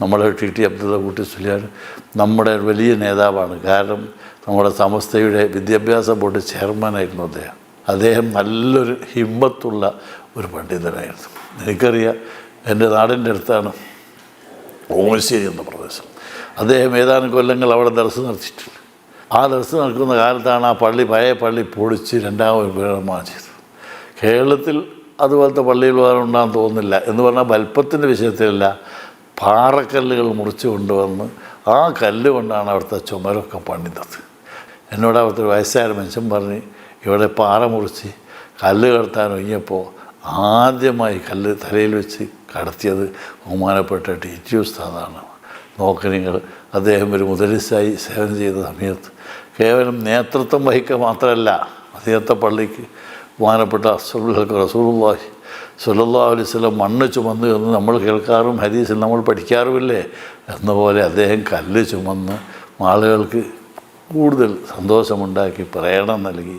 നമ്മുടെ T T Abdulla കുട്ടി സുലിയാൻ നമ്മുടെ വലിയ നേതാവാണ്. കാരണം നമ്മുടെ സമസ്തയുടെ വിദ്യാഭ്യാസ ബോർഡ് ചെയർമാനായിരുന്നു അദ്ദേഹം. അദ്ദേഹം നല്ലൊരു ഹിമ്മത്തുള്ള ഒരു പണ്ഡിതനായിരുന്നു. എനിക്കറിയാം എന്റെ നാടിന്റെ അടുത്താണ് ഓമശ്ശേരി എന്ന പ്രദേശം. അദ്ദേഹം ഏതാനും കൊല്ലങ്ങൾ അവിടെ ദർശനം നടത്തിയിട്ടുണ്ട്. ആ ദർശനം നടക്കുന്ന കാലത്താണ് ആ പള്ളി പഴയ പള്ളി പൊളിച്ച് രണ്ടാമത് വിപണമാണ് ചെയ്തത്. കേരളത്തിൽ അതുപോലത്തെ പള്ളിയിൽ വേറെ ഉണ്ടാകാൻ തോന്നുന്നില്ല. എന്ന് പറഞ്ഞാൽ വലിപ്പത്തിന്റെ വിഷയത്തിലല്ല. പാറക്കല്ലുകൾ മുറിച്ച് കൊണ്ടുവന്ന് ആ കല്ല് കൊണ്ടാണ് അവിടുത്തെ ചുമരൊക്കെ പണിതത്. എന്നോട് അവിടുത്തെ വയസ്സായ മനുഷ്യൻ പറഞ്ഞ് ഇവിടെ പാറ മുറിച്ച് കല്ല് കടത്താൻ ഒഴിഞ്ഞപ്പോൾ ആദ്യമായി കല്ല് തലയിൽ വെച്ച് കടത്തിയത് ബഹുമാനപ്പെട്ട ടി. ടി. ഉസ്താദാണ്. നോക്ക് നിങ്ങൾ അദ്ദേഹം ഒരു മുതലിസായി സേവനം ചെയ്ത സമയത്ത് കേവലം നേതൃത്വം വഹിക്കുക മാത്രമല്ല അദ്ദേഹത്തെ പള്ളിക്ക് ബഹുമാനപ്പെട്ട അസുഖങ്ങൾക്ക് റസൂലുള്ളാഹി സുല്ലാ അലൈവല്ലം മണ്ണ് ചുമന്ന് എന്ന് നമ്മൾ കേൾക്കാറും ഹരീസിൽ നമ്മൾ പഠിക്കാറുമില്ലേ? എന്നപോലെ അദ്ദേഹം കല്ല് ചുമന്ന് ആളുകൾക്ക് കൂടുതൽ സന്തോഷമുണ്ടാക്കി പ്രേരണ നൽകി.